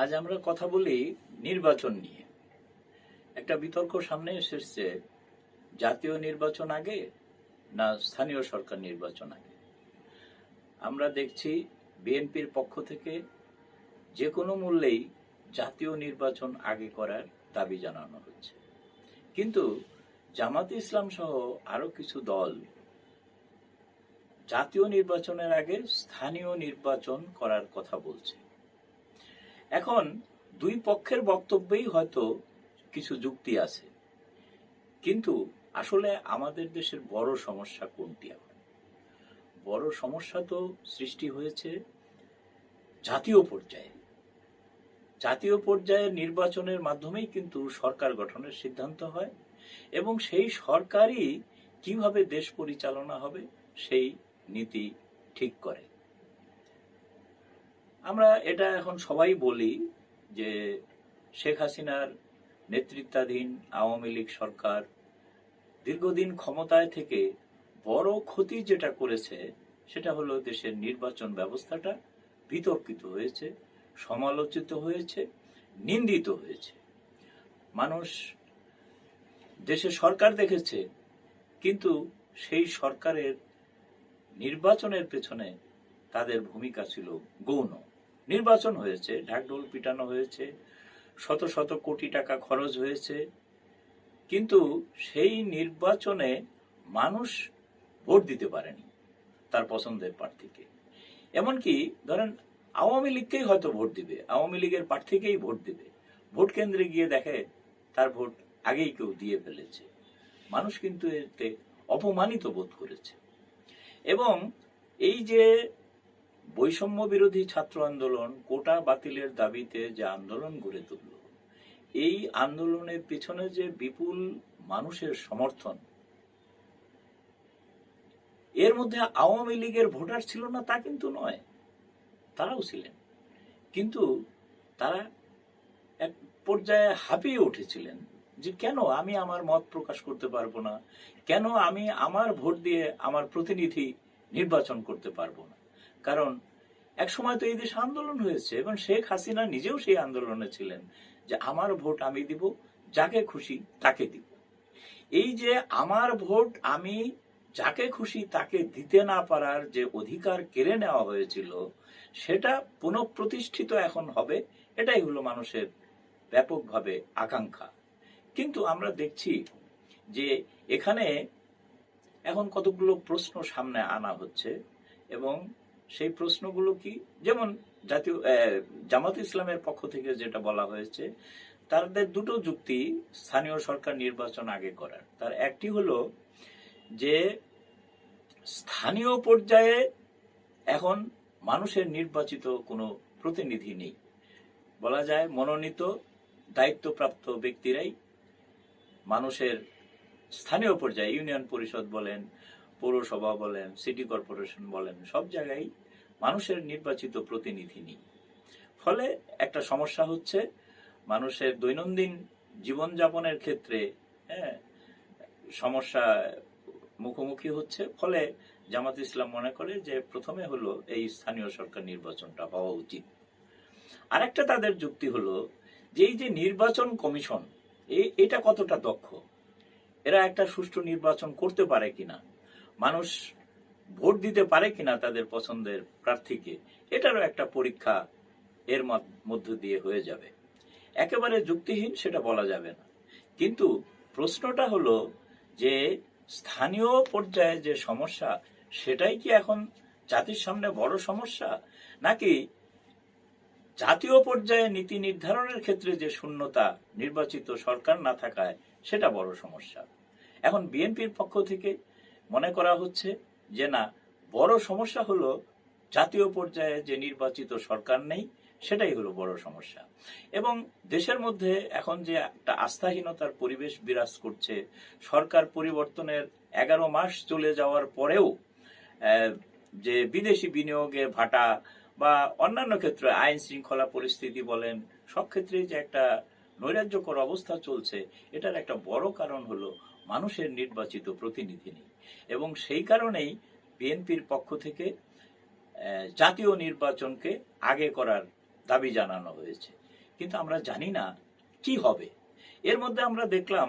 আজ আমরা কথা বলি নির্বাচন নিয়ে। একটা বিতর্ক সামনে এসেছে, জাতীয় নির্বাচন আগে না স্থানীয় সরকার নির্বাচন আগে? আমরা দেখছি বিএনপির পক্ষ থেকে যে কোনো মূল্যেই জাতীয় নির্বাচন আগে করার দাবি জানানো হচ্ছে। কিন্তু জামাত ইসলাম সহ আরও কিছু দল জাতীয় নির্বাচনের আগে স্থানীয় নির্বাচন করার কথা বলছে। এখন দুই পক্ষের বক্তব্যেই হয়তো কিছু যুক্তি আছে। কিন্তু আসলে আমাদের দেশের বড় সমস্যা কোনটি এখন বড় সমস্যা তো সৃষ্টি হয়েছে জাতীয় পর্যায়ে। জাতীয় পর্যায়ে নির্বাচনের মাধ্যমেই কিন্তু সরকার গঠনের সিদ্ধান্ত হয় এবং সেই সরকারই কীভাবে দেশ পরিচালনা হবে সেই নীতি ঠিক করে। আমরা এটা এখন সবাই বলি যে শেখ হাসিনার নেতৃত্বাধীন আওয়ামী লীগ সরকার দীর্ঘদিন ক্ষমতায় থেকে বড় ক্ষতি যেটা করেছে, সেটা হলো দেশের নির্বাচন ব্যবস্থাটা বিতর্কিত হয়েছে, সমালোচিত হয়েছে, নিন্দিত হয়েছে। মানুষ দেশে সরকার দেখেছে, কিন্তু সেই সরকারের নির্বাচনের পেছনে তাদের ভূমিকা ছিল গৌণ। নির্বাচন হয়েছে, ঢাকঢোল পিটানো হয়েছে, শত শত কোটি টাকা খরচ হয়েছে। কিন্তু সেই নির্বাচনে মানুষ ভোট দিতে পারেনি তার পছন্দের প্রার্থীকে। এমনকি ধরেন আওয়ামী লীগকেই হয়তো ভোট দিবে, আওয়ামী লীগের প্রার্থীকেই ভোট দিবে। ভোট কেন্দ্রে গিয়ে দেখে তার ভোট আগেই কেউ দিয়ে ফেলেছে। মানুষ কিন্তু এতে অপমানিত বোধ করেছে। এবং এই যে বৈষম্য বিরোধী ছাত্র আন্দোলন কোটা বাতিলের দাবিতে যে আন্দোলন গড়ে তুলল, এই আন্দোলনের পিছনে যে বিপুল মানুষের সমর্থন, এর মধ্যে আওয়ামী লীগের ভোটার ছিল না তা কিন্তু নয়, তারাও ছিলেন। কিন্তু তারা এক পর্যায়ে হাঁপিয়ে উঠেছিলেন যে কেন আমি আমার মত প্রকাশ করতে পারব না? কেন আমি আমার ভোট দিয়ে আমার প্রতিনিধি নির্বাচন করতে পারব না? কারণ এক সময় তো এই দেশে আন্দোলন হয়েছে এবং শেখ হাসিনা নিজেও সেই আন্দোলনে ছিলেন যে আমার ভোট আমি দিব, যাকে খুশি তাকে দিব। এই যে আমার ভোট আমি যাকে খুশি তাকে দিতে না পারার যে অধিকার কেড়ে নেওয়া হয়েছিল, সেটা পুনঃপ্রতিষ্ঠিত এখন হবে, এটাই হলো মানুষের ব্যাপকভাবে আকাঙ্ক্ষা। কিন্তু আমরা দেখছি যে এখানে এখন কতগুলো প্রশ্ন সামনে আনা হচ্ছে এবং সেই প্রশ্নগুলো কি? যেমন জাতীয় জামাত ইসলামের পক্ষ থেকে যেটা বলা হয়েছে, তাদের দুটো যুক্তি স্থানীয় সরকার নির্বাচন আগে করার। তার একটি হলো যে, স্থানীয় পর্যায়ে এখন মানুষের নির্বাচিত কোনো প্রতিনিধি নেই। বলা যায় মনোনীত, দায়িত্বপ্রাপ্ত ব্যক্তিরাই মানুষের স্থানীয় পর্যায়ে, ইউনিয়ন পরিষদ বলেন পৌরসভা বলেন সিটি কর্পোরেশন বলেন, সব জায়গায় মানুষের নির্বাচিত প্রতিনিধি নেই। ফলে একটা সমস্যা হচ্ছে, মানুষের দৈনন্দিন জীবনযাপনের ক্ষেত্রে হ্যাঁ সমস্যা মুখোমুখি হচ্ছে। ফলে জামাত ইসলাম মনে করে যে প্রথমে হলো এই স্থানীয় সরকার নির্বাচনটা হওয়া উচিত। আরেকটা তাদের যুক্তি হলো যে এই যে নির্বাচন কমিশন এটা কতটা দক্ষ? এরা একটা সুষ্ঠু নির্বাচন করতে পারে কিনা? মানুষ ভোট দিতে পারে কিনা তাদের পছন্দের প্রার্থীকে, এটারও একটা পরীক্ষা এর মধ্য- দিয়ে হয়ে যাবে। একেবারে যুক্তিহীন সেটা বলা যাবে না। কিন্তু প্রশ্নটা হলো যে, স্থানীয় পর্যায়ে যে সমস্যা, সেটাই কি এখন জাতির সামনে বড় সমস্যা? নাকি জাতীয় পর্যায়ে নীতি নির্ধারণের ক্ষেত্রে যে শূন্যতা নির্বাচিত সরকার না থাকায় সেটা বড় সমস্যা? এখন বিএনপির পক্ষ থেকে মনে করা হচ্ছে যে না, বড় সমস্যা হলো জাতীয় পর্যায়ে যে নির্বাচিত সরকার নেই, সেটাই হলো বড় সমস্যা। এবং দেশের মধ্যে এখন যে একটা আস্থাহীনতার পরিবেশ বিরাজ করছে, সরকার পরিবর্তনের এগারো মাস চলে যাওয়ার পরেও যে বিদেশি বিনিয়োগে ভাটা বা অন্যান্য ক্ষেত্রে আইন শৃঙ্খলা পরিস্থিতি বলেন, সব ক্ষেত্রেই যে একটা নৈরাজ্যকর অবস্থা চলছে, এটার একটা বড় কারণ হলো মানুষের নির্বাচিত প্রতিনিধি নেই। এবং সেই কারণেই বিএনপির পক্ষ থেকে জাতীয় নির্বাচনকে আগে করার দাবি জানানো হয়েছে। কিন্তু আমরা জানি না কি হবে। এর মধ্যে আমরা দেখলাম,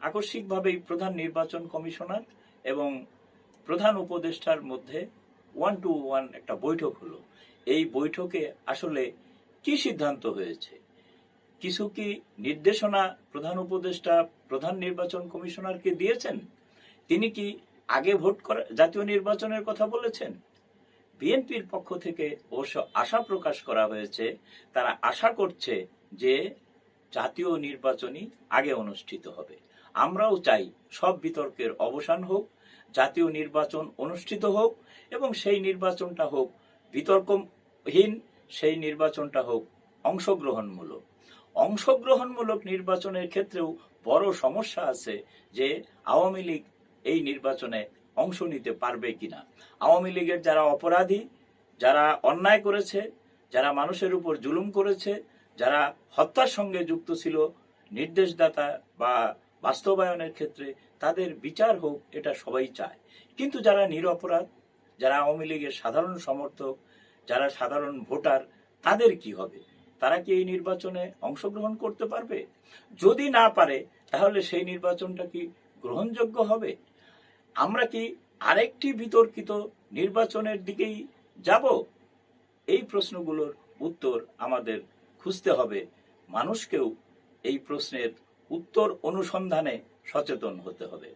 আকস্মিকভাবেই প্রধান নির্বাচন কমিশনার এবং প্রধান উপদেষ্টার মধ্যে ওয়ান টু ওয়ান একটা বৈঠক হলো। এই বৈঠকে আসলে কি সিদ্ধান্ত হয়েছে? কিছু কি নির্দেশনা প্রধান উপদেষ্টা, প্রধান নির্বাচন কমিশনারকে দিয়েছেন? তিনি কি আগে ভোট করা, জাতীয় নির্বাচনের কথা বলেছেন? বিএনপির পক্ষ থেকে অবশ্য আশা প্রকাশ করা হয়েছে, তারা আশা করছে যে জাতীয় নির্বাচনই আগে অনুষ্ঠিত হবে। আমরাও চাই সব বিতর্কের অবসান হোক, জাতীয় নির্বাচন অনুষ্ঠিত হোক এবং সেই নির্বাচনটা হোক বিতর্কহীন সেই নির্বাচনটা হোক অংশগ্রহণমূলক। অংশগ্রহণমূলক নির্বাচনের ক্ষেত্রেও বড় সমস্যা আছে যে আওয়ামী লীগ এই নির্বাচনে অংশ নিতে পারবে কিনা। আওয়ামী লীগের যারা অপরাধী, যারা অন্যায় করেছে, যারা মানুষের উপর জুলুম করেছে, যারা হত্যার সঙ্গে যুক্ত ছিল নির্দেশদাতা বা বাস্তবায়নের ক্ষেত্রে তাদের বিচার হোক, এটা সবাই চায়। কিন্তু যারা নিরপরাধ, যারা আওয়ামী লীগের সাধারণ সমর্থক, যারা সাধারণ ভোটার, তাদের কি হবে? তারা কি এই নির্বাচনে অংশগ্রহণ করতে পারবে? যদি না পারে, তাহলে সেই নির্বাচনটা কি গ্রহণযোগ্য হবে? আমরা কি আরেকটি বিতর্কিত নির্বাচনের দিকেই যাব? এই প্রশ্নগুলোর উত্তর আমাদের খুঁজতে হবে। মানুষকেও এই প্রশ্নের উত্তর অনুসন্ধানে সচেতন হতে হবে।